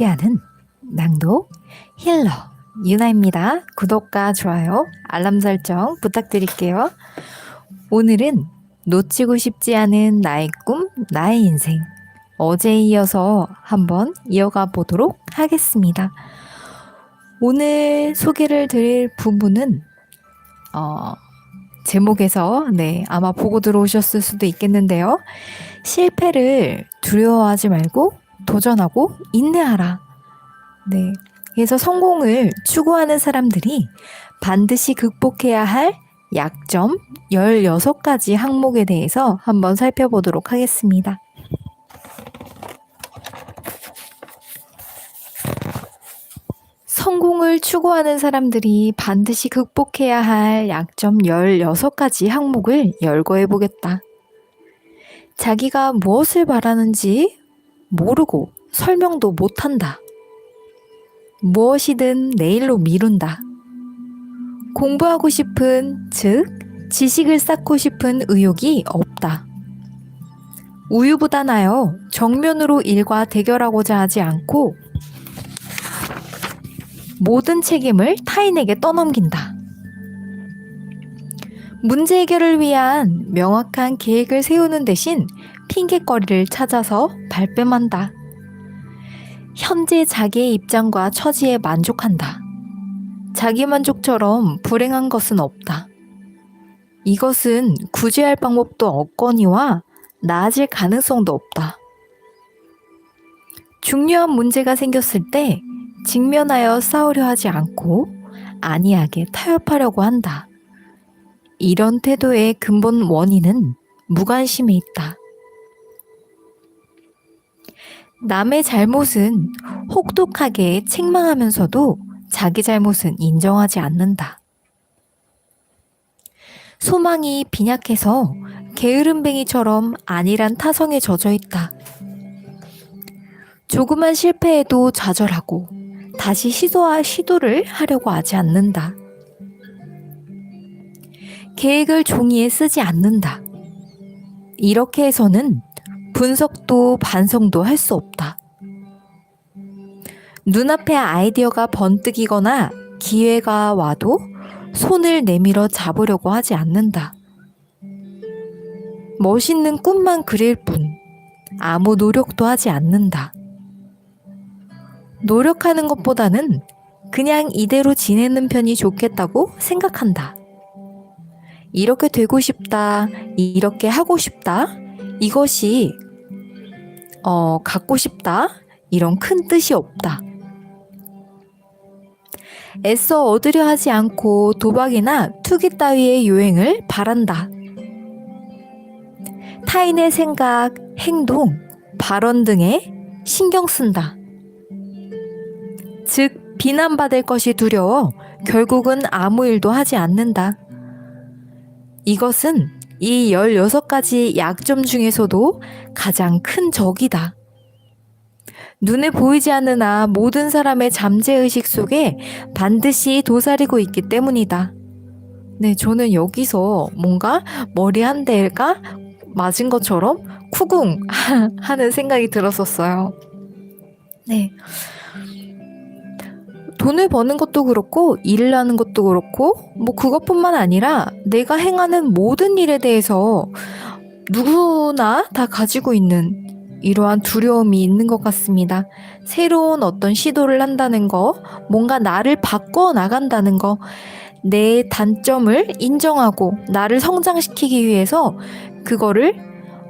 함께하는 낭독 힐러 유나입니다. 구독과 좋아요, 알람 설정 부탁드릴게요. 오늘은 놓치고 싶지 않은 나의 꿈, 나의 인생. 어제에 이어서 한번 이어가 보도록 하겠습니다. 오늘 소개를 드릴 부분은 어, 제목에서 네 아마 보고 들어오셨을 수도 있겠는데요. 실패를 두려워하지 말고 도전하고 인내하라. 네. 그래서 성공을 추구하는 사람들이 반드시 극복해야 할 약점 16가지 항목에 대해서 한번 살펴보도록 하겠습니다. 성공을 추구하는 사람들이 반드시 극복해야 할 약점 16가지 항목을 열거해 보겠다. 자기가 무엇을 바라는지 모르고 설명도 못한다. 무엇이든 내일로 미룬다. 공부하고 싶은, 즉, 지식을 쌓고 싶은 의욕이 없다. 우유부단하여 정면으로 일과 대결하고자 하지 않고 모든 책임을 타인에게 떠넘긴다. 문제 해결을 위한 명확한 계획을 세우는 대신 핑계거리를 찾아서 발뺌한다. 현재 자기의 입장과 처지에 만족한다. 자기 만족처럼 불행한 것은 없다. 이것은 구제할 방법도 없거니와 나아질 가능성도 없다. 중요한 문제가 생겼을 때 직면하여 싸우려 하지 않고 안이하게 타협하려고 한다. 이런 태도의 근본 원인은 무관심에 있다. 남의 잘못은 혹독하게 책망하면서도 자기 잘못은 인정하지 않는다. 소망이 빈약해서 게으름뱅이처럼 안일한 타성에 젖어 있다. 조그만 실패에도 좌절하고 다시 시도할 시도를 하려고 하지 않는다. 계획을 종이에 쓰지 않는다. 이렇게 해서는 분석도 반성도 할 수 없다. 눈앞에 아이디어가 번뜩이거나 기회가 와도 손을 내밀어 잡으려고 하지 않는다. 멋있는 꿈만 그릴 뿐 아무 노력도 하지 않는다. 노력하는 것보다는 그냥 이대로 지내는 편이 좋겠다고 생각한다. 이렇게 되고 싶다, 이렇게 하고 싶다, 이것이 어, 갖고 싶다, 이런 큰 뜻이 없다. 애써 얻으려 하지 않고 도박이나 투기 따위의 요행을 바란다. 타인의 생각, 행동, 발언 등에 신경 쓴다. 즉, 비난받을 것이 두려워 결국은 아무 일도 하지 않는다. 이것은 이 16가지 약점 중에서도 가장 큰 적이다. 눈에 보이지 않으나 모든 사람의 잠재의식 속에 반드시 도사리고 있기 때문이다. 네, 저는 여기서 뭔가 머리 한 대가 맞은 것처럼 쿠궁 하는 생각이 들었었어요. 네. 돈을 버는 것도 그렇고, 일을 하는 것도 그렇고, 뭐 그것뿐만 아니라 내가 행하는 모든 일에 대해서 누구나 다 가지고 있는 이러한 두려움이 있는 것 같습니다. 새로운 어떤 시도를 한다는 거, 뭔가 나를 바꿔 나간다는 거, 내 단점을 인정하고 나를 성장시키기 위해서 그거를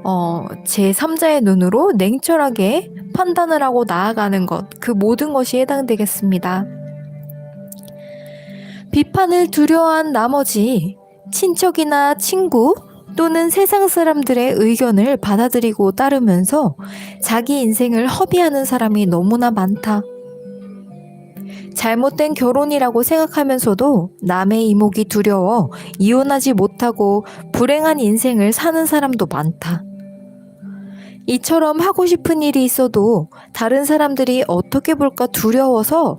어, 제 3자의 눈으로 냉철하게 판단을 하고 나아가는 것, 그 모든 것이 해당되겠습니다. 비판을 두려워한 나머지 친척이나 친구 또는 세상 사람들의 의견을 받아들이고 따르면서 자기 인생을 허비하는 사람이 너무나 많다. 잘못된 결혼이라고 생각하면서도 남의 이목이 두려워 이혼하지 못하고 불행한 인생을 사는 사람도 많다. 이처럼 하고 싶은 일이 있어도 다른 사람들이 어떻게 볼까 두려워서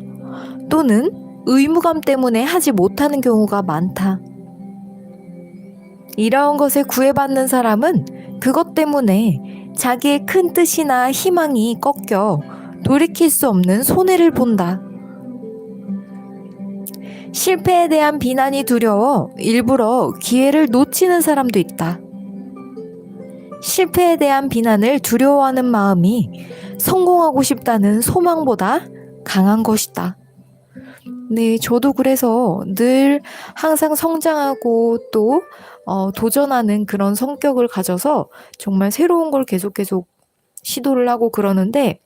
또는 의무감 때문에 하지 못하는 경우가 많다. 이러한 것에 구애받는 사람은 그것 때문에 자기의 큰 뜻이나 희망이 꺾여 돌이킬 수 없는 손해를 본다. 실패에 대한 비난이 두려워 일부러 기회를 놓치는 사람도 있다. 실패에 대한 비난을 두려워하는 마음이 성공하고 싶다는 소망보다 강한 것이다. 네, 저도 그래서 늘 항상 성장하고 또 어, 도전하는 그런 성격을 가져서 정말 새로운 걸 계속 계속 시도를 하고 그러는데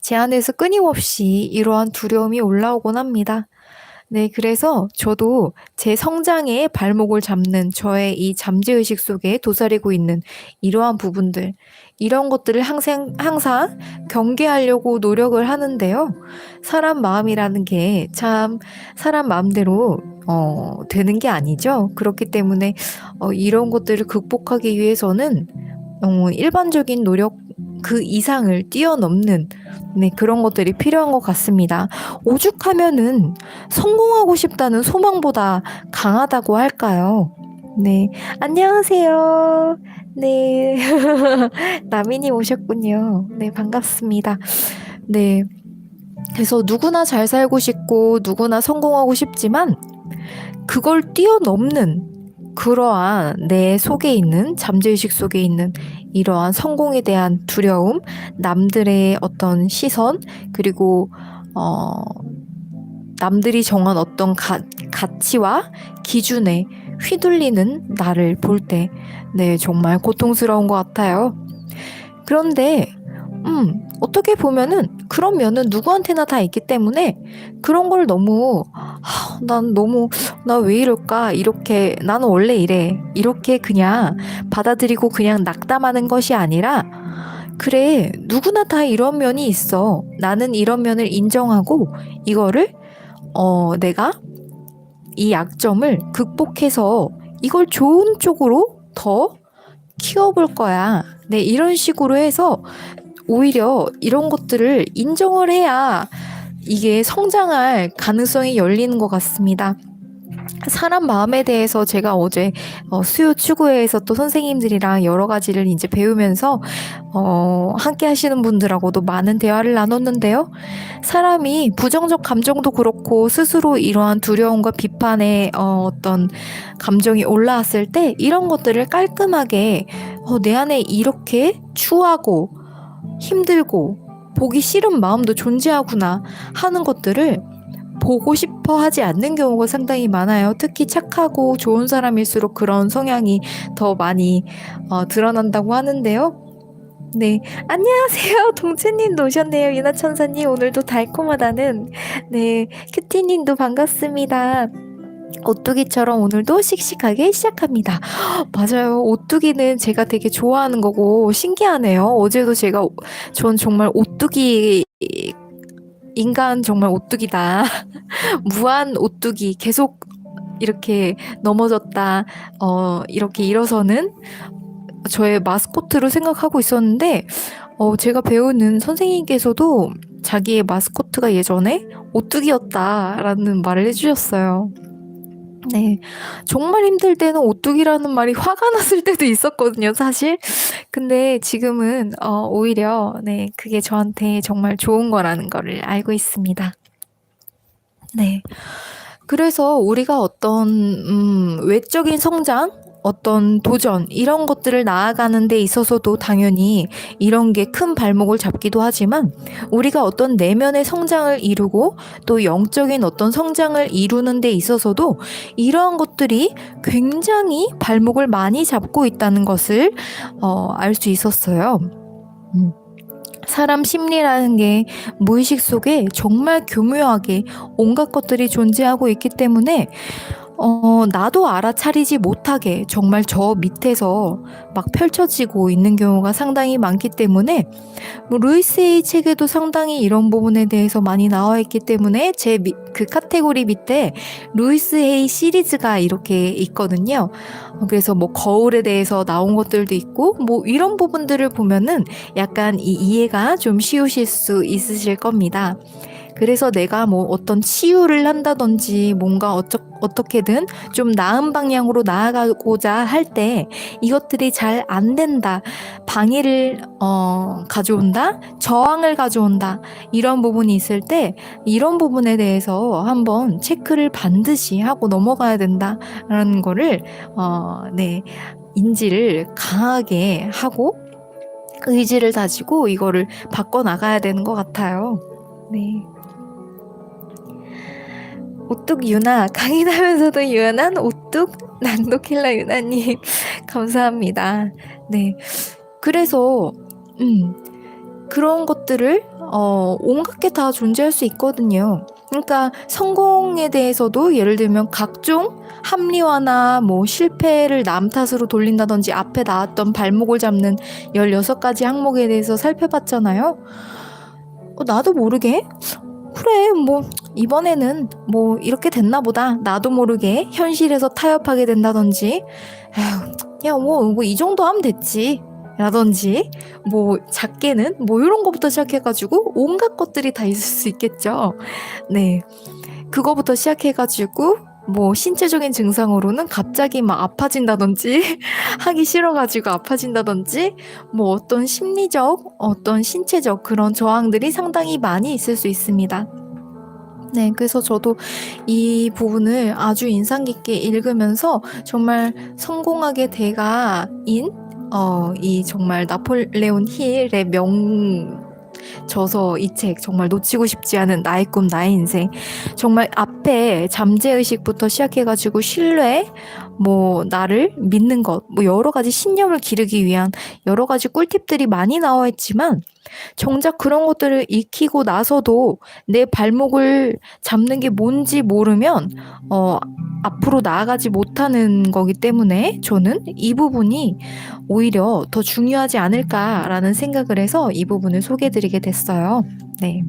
제 안에서 끊임없이 이러한 두려움이 올라오곤 합니다. 네, 그래서 저도 제 성장의 발목을 잡는 저의 이 잠재의식 속에 도사리고 있는 이러한 부분들, 이런 것들을 항상, 항상 경계하려고 노력을 하는데요. 사람 마음이라는 게 참 사람 마음대로 어, 되는 게 아니죠. 그렇기 때문에 어, 이런 것들을 극복하기 위해서는 어, 일반적인 노력 그 이상을 뛰어넘는 네, 그런 것들이 필요한 것 같습니다. 오죽하면은 성공하고 싶다는 소망보다 강하다고 할까요? 네, 안녕하세요. 네, 나민님 오셨군요. 네, 반갑습니다. 네, 그래서 누구나 잘 살고 싶고 누구나 성공하고 싶지만 그걸 뛰어넘는 그러한 내 속에 있는 잠재의식 속에 있는 이러한 성공에 대한 두려움, 남들의 어떤 시선, 그리고 어 남들이 정한 어떤 가, 가치와 기준에 휘둘리는 나를 볼 때, 네, 정말 고통스러운 것 같아요. 그런데, 음, 어떻게 보면은 그런 면은 누구한테나 다 있기 때문에 그런 걸 너무, 하, 난 너무, 나 왜 이럴까? 이렇게, 나는 원래 이래. 이렇게 그냥 받아들이고 그냥 낙담하는 것이 아니라, 그래, 누구나 다 이런 면이 있어. 나는 이런 면을 인정하고, 이거를, 어, 내가 이 약점을 극복해서 이걸 좋은 쪽으로 더 키워볼 거야. 네, 이런 식으로 해서 오히려 이런 것들을 인정을 해야 이게 성장할 가능성이 열리는 것 같습니다. 사람 마음에 대해서 제가 어제 어, 수요 추구회에서 또 선생님들이랑 여러 가지를 이제 배우면서 어, 함께 하시는 분들하고도 많은 대화를 나눴는데요. 사람이 부정적 감정도 그렇고 스스로 이러한 두려움과 비판의 어, 어떤 감정이 올라왔을 때 이런 것들을 깔끔하게 어, 내 안에 이렇게 추하고 힘들고 보기 싫은 마음도 존재하구나 하는 것들을 보고 싶어 하지 않는 경우가 상당히 많아요. 특히 착하고 좋은 사람일수록 그런 성향이 더 많이 어, 드러난다고 하는데요. 네, 안녕하세요. 동채님도 오셨네요. 유나천사님, 오늘도 달콤하다는. 네, 큐티님도 반갑습니다. 오뚜기처럼 오늘도 씩씩하게 시작합니다. 맞아요. 오뚜기는 제가 되게 좋아하는 거고 신기하네요. 어제도 제가 전 정말 오뚜기 인간 정말 오뚜기다. 무한 오뚜기 계속 이렇게 넘어졌다. 어, 이렇게 일어서는 저의 마스코트로 생각하고 있었는데 어, 제가 배우는 선생님께서도 자기의 마스코트가 예전에 오뚜기였다라는 말을 해주셨어요. 네. 정말 힘들 때는 오뚜기라는 말이 화가 났을 때도 있었거든요, 사실. 근데 지금은 어, 오히려 네, 그게 저한테 정말 좋은 거라는 거를 알고 있습니다. 네. 그래서 우리가 어떤 음, 외적인 성장, 어떤 도전 이런 것들을 나아가는 데 있어서도 당연히 이런 게 큰 발목을 잡기도 하지만 우리가 어떤 내면의 성장을 이루고 또 영적인 어떤 성장을 이루는 데 있어서도 이러한 것들이 굉장히 발목을 많이 잡고 있다는 것을 어, 알 수 있었어요. 음. 사람 심리라는 게 무의식 속에 정말 교묘하게 온갖 것들이 존재하고 있기 때문에 어, 나도 알아차리지 못하게 정말 저 밑에서 막 펼쳐지고 있는 경우가 상당히 많기 때문에 뭐 루이스의 책에도 상당히 이런 부분에 대해서 많이 나와 있기 때문에 제 그 카테고리 밑에 루이스 헤이 시리즈가 이렇게 있거든요. 어, 그래서 뭐 거울에 대해서 나온 것들도 있고 뭐 이런 부분들을 보면은 약간 이 이해가 좀 쉬우실 수 있으실 겁니다. 그래서 내가 뭐 어떤 치유를 한다든지 뭔가 어쩌, 어떻게든 좀 나은 방향으로 나아가고자 할 때 이것들이 잘 안 된다. 방해를 어, 가져온다. 저항을 가져온다. 이런 부분이 있을 때 이런 부분에 대해서 한번 체크를 반드시 하고 넘어가야 된다라는 거를 어, 네. 인지를 강하게 하고 의지를 다지고 이거를 바꿔 나가야 되는 것 같아요. 네. 오뚝 유나 강인하면서도 유연한 오뚝 난도킬라 유나님 감사합니다. 네. 그래서 음 그런 것들을 어 온갖 게 다 존재할 수 있거든요. 그러니까 성공에 대해서도 예를 들면 각종 합리화나 뭐 실패를 남 탓으로 돌린다든지 앞에 나왔던 발목을 잡는 16가지 항목에 대해서 살펴봤잖아요. 어, 나도 모르게 그래 뭐 이번에는 뭐 이렇게 됐나 보다. 나도 모르게 현실에서 타협하게 된다든지. 야뭐 뭐 이 정도 하면 됐지. 라든지. 뭐 작게는 뭐 이런 거부터 시작해가지고 온갖 것들이 다 있을 수 있겠죠. 네. 그거부터 시작해가지고 뭐 신체적인 증상으로는 갑자기 막 아파진다든지 하기 싫어가지고 아파진다든지 뭐 어떤 심리적 어떤 신체적 그런 저항들이 상당히 많이 있을 수 있습니다. 네, 그래서 저도 이 부분을 아주 인상 깊게 읽으면서 정말 성공하게 대가인 어, 이 정말 나폴레온 힐의 명 저서 이 책 정말 놓치고 싶지 않은 나의 꿈 나의 인생. 정말 앞에 잠재의식부터 시작해가지고 신뢰 뭐 나를 믿는 것 뭐 여러 가지 신념을 기르기 위한 여러 가지 꿀팁들이 많이 나와 있지만 정작 그런 것들을 익히고 나서도 내 발목을 잡는 게 뭔지 모르면 어 앞으로 나아가지 못하는 거기 때문에 저는 이 부분이 오히려 더 중요하지 않을까라는 생각을 해서 이 부분을 소개해 드리게 됐어요. 네.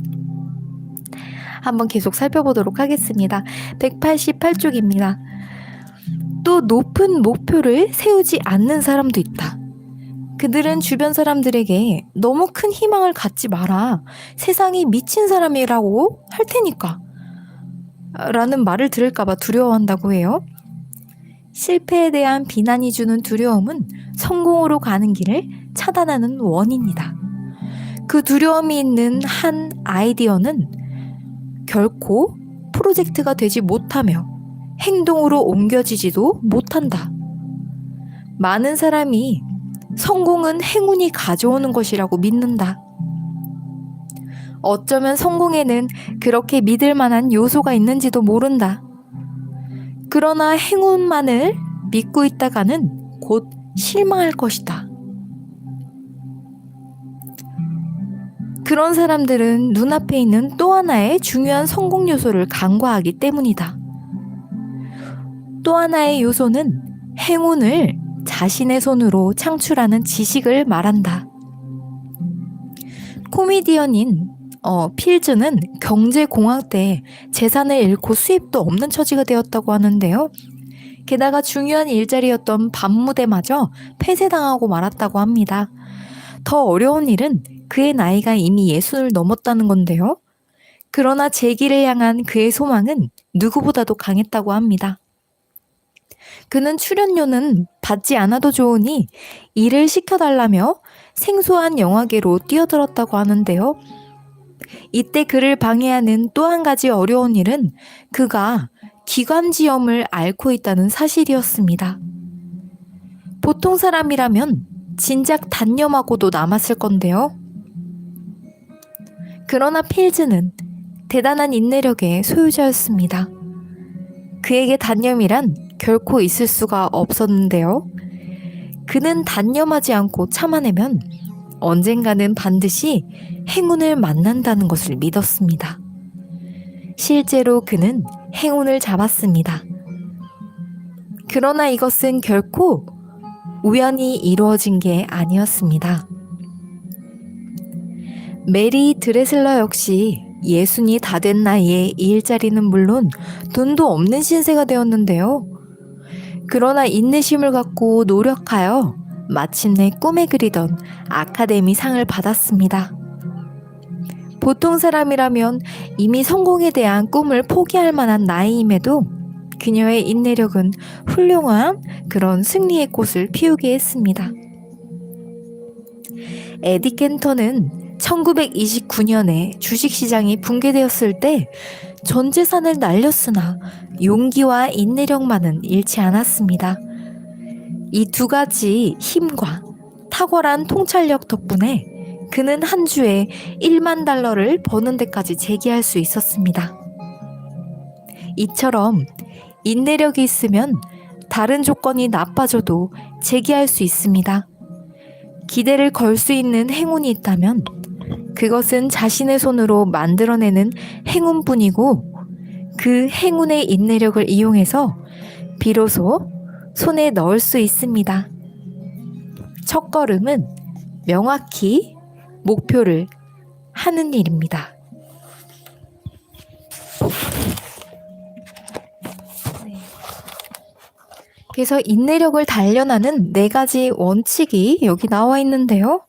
한번 계속 살펴보도록 하겠습니다. 188쪽입니다. 또 높은 목표를 세우지 않는 사람도 있다. 그들은 주변 사람들에게 너무 큰 희망을 갖지 마라. 세상이 미친 사람이라고 할 테니까. 라는 말을 들을까봐 두려워한다고 해요. 실패에 대한 비난이 주는 두려움은 성공으로 가는 길을 차단하는 원인이다. 그 두려움이 있는 한 아이디어는 결코 프로젝트가 되지 못하며 행동으로 옮겨지지도 못한다. 많은 사람이 성공은 행운이 가져오는 것이라고 믿는다. 어쩌면 성공에는 그렇게 믿을 만한 요소가 있는지도 모른다. 그러나 행운만을 믿고 있다가는 곧 실망할 것이다. 그런 사람들은 눈앞에 있는 또 하나의 중요한 성공 요소를 간과하기 때문이다. 또 하나의 요소는 행운을 자신의 손으로 창출하는 지식을 말한다. 코미디언인 어, 필즈는 경제공황 때 재산을 잃고 수입도 없는 처지가 되었다고 하는데요. 게다가 중요한 일자리였던 밤무대마저 폐쇄당하고 말았다고 합니다. 더 어려운 일은 그의 나이가 이미 예순을 넘었다는 건데요. 그러나 재기를 향한 그의 소망은 누구보다도 강했다고 합니다. 그는 출연료는 받지 않아도 좋으니 일을 시켜달라며 생소한 영화계로 뛰어들었다고 하는데요. 이때 그를 방해하는 또 한 가지 어려운 일은 그가 기관지염을 앓고 있다는 사실이었습니다. 보통 사람이라면 진작 단념하고도 남았을 건데요. 그러나 필즈는 대단한 인내력의 소유자였습니다. 그에게 단념이란 결코 있을 수가 없었는데요. 그는 단념하지 않고 참아내면 언젠가는 반드시 행운을 만난다는 것을 믿었습니다. 실제로 그는 행운을 잡았습니다. 그러나 이것은 결코 우연히 이루어진 게 아니었습니다. 메리 드레슬러 역시 예순이 다 된 나이에 이 일자리는 물론 돈도 없는 신세가 되었는데요. 그러나 인내심을 갖고 노력하여 마침내 꿈에 그리던 아카데미 상을 받았습니다. 보통 사람이라면 이미 성공에 대한 꿈을 포기할 만한 나이임에도 그녀의 인내력은 훌륭한 그런 승리의 꽃을 피우게 했습니다. 에디 켄터는 1929년에 주식시장이 붕괴되었을 때 전 재산을 날렸으나 용기와 인내력만은 잃지 않았습니다. 이 두 가지 힘과 탁월한 통찰력 덕분에 그는 한 주에 1만 달러를 버는 데까지 재기할 수 있었습니다. 이처럼 인내력이 있으면 다른 조건이 나빠져도 재기할 수 있습니다. 기대를 걸 수 있는 행운이 있다면 그것은 자신의 손으로 만들어내는 행운뿐이고 그 행운의 인내력을 이용해서 비로소 손에 넣을 수 있습니다. 첫 걸음은 명확히 목표를 하는 일입니다. 네. 그래서 인내력을 단련하는 네 가지 원칙이 여기 나와 있는데요.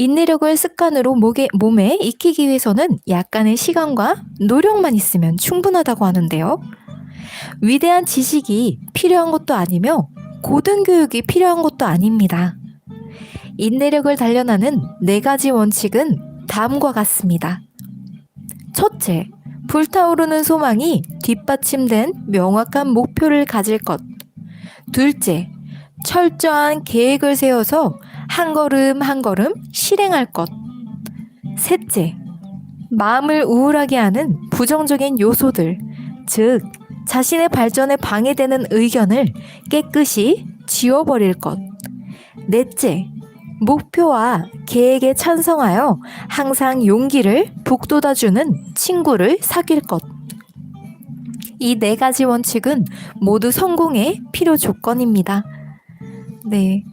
인내력을 습관으로 목에, 몸에 익히기 위해서는 약간의 시간과 노력만 있으면 충분하다고 하는데요. 위대한 지식이 필요한 것도 아니며 고등교육이 필요한 것도 아닙니다. 인내력을 단련하는 네 가지 원칙은 다음과 같습니다. 첫째, 불타오르는 소망이 뒷받침된 명확한 목표를 가질 것. 둘째, 철저한 계획을 세워서 한 걸음 한 걸음 실행할 것. 셋째, 마음을 우울하게 하는 부정적인 요소들, 즉, 자신의 발전에 방해되는 의견을 깨끗이 지워버릴 것. 넷째, 목표와 계획에 찬성하여 항상 용기를 북돋아주는 친구를 사귈 것. 이 네 가지 원칙은 모두 성공의 필요 조건입니다. 네.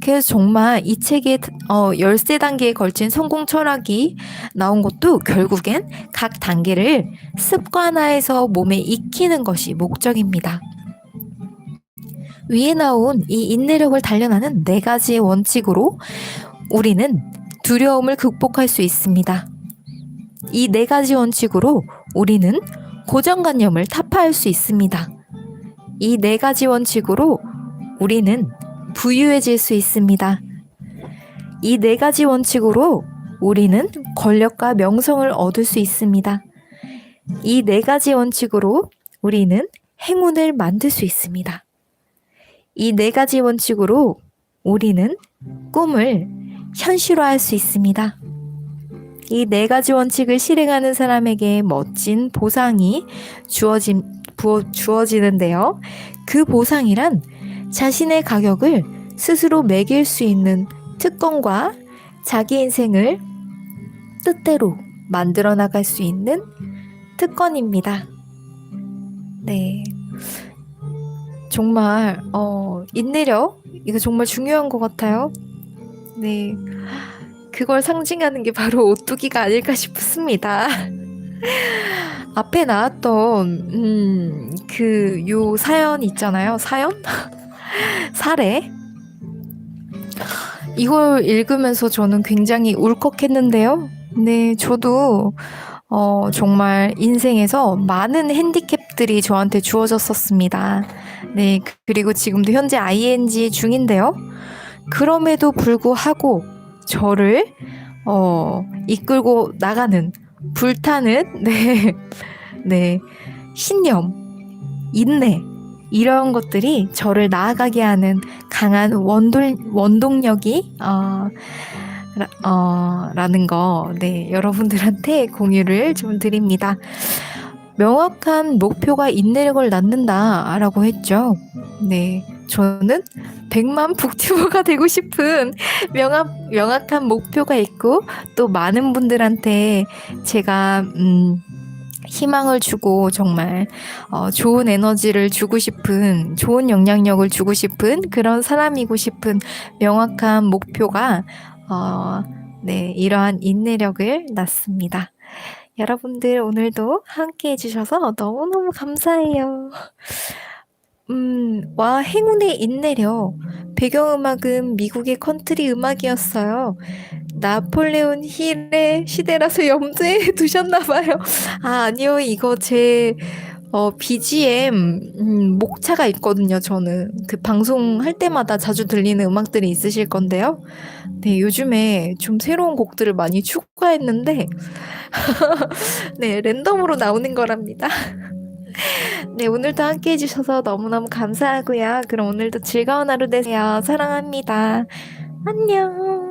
그래서 정말 이 책에 어, 13단계에 걸친 성공 철학이 나온 것도 결국엔 각 단계를 습관화해서 몸에 익히는 것이 목적입니다. 위에 나온 이 인내력을 단련하는 네 가지의 원칙으로 우리는 두려움을 극복할 수 있습니다. 이 네 가지 원칙으로 우리는 고정관념을 타파할 수 있습니다. 이 네 가지 원칙으로 우리는 부유해질 수 있습니다. 이 네 가지 원칙으로 우리는 권력과 명성을 얻을 수 있습니다. 이 네 가지 원칙으로 우리는 행운을 만들 수 있습니다. 이 네 가지 원칙으로 우리는 꿈을 현실화할 수 있습니다. 이 네 가지 원칙을 실행하는 사람에게 멋진 보상이 주어진, 부어, 주어지는데요. 그 보상이란 자신의 가격을 스스로 매길 수 있는 특권과 자기 인생을 뜻대로 만들어 나갈 수 있는 특권입니다. 네. 정말, 어, 인내력? 이거 정말 중요한 것 같아요. 네. 그걸 상징하는 게 바로 오뚜기가 아닐까 싶습니다. 앞에 나왔던, 음, 그, 요 사연 있잖아요. 사연? 사례. 이걸 읽으면서 저는 굉장히 울컥했는데요. 네, 저도 어, 정말 인생에서 많은 핸디캡들이 저한테 주어졌었습니다. 네, 그리고 지금도 현재 ING 중인데요. 그럼에도 불구하고 저를 어, 이끌고 나가는 불타는 네, 네 신념, 인내 이런 것들이 저를 나아가게 하는 강한 원돌, 원동력이 어, 라, 어, 라는 거, 네, 여러분들한테 공유를 좀 드립니다. 명확한 목표가 인내력을 낳는다 라고 했죠. 네, 저는 100만 북튜버가 되고 싶은 명확, 명확한 목표가 있고 또 많은 분들한테 제가 음, 희망을 주고 정말 어, 좋은 에너지를 주고 싶은 좋은 영향력을 주고 싶은 그런 사람이고 싶은 명확한 목표가 어, 네 이러한 인내력을 낳습니다. 여러분들 오늘도 함께 해주셔서 너무너무 감사해요. 음, 와, 행운의 인내력. 배경음악은 미국의 컨트리 음악이었어요. 나폴레온 힐의 시대라서 염두에 두셨나봐요. 아, 아니요. 이거 제, 어, BGM, 음, 목차가 있거든요, 저는. 그 방송할 때마다 자주 들리는 음악들이 있으실 건데요. 네, 요즘에 좀 새로운 곡들을 많이 추가했는데, 네, 랜덤으로 나오는 거랍니다. 네, 오늘도 함께 해주셔서 너무너무 감사하고요. 그럼 오늘도 즐거운 하루 되세요. 사랑합니다. 안녕.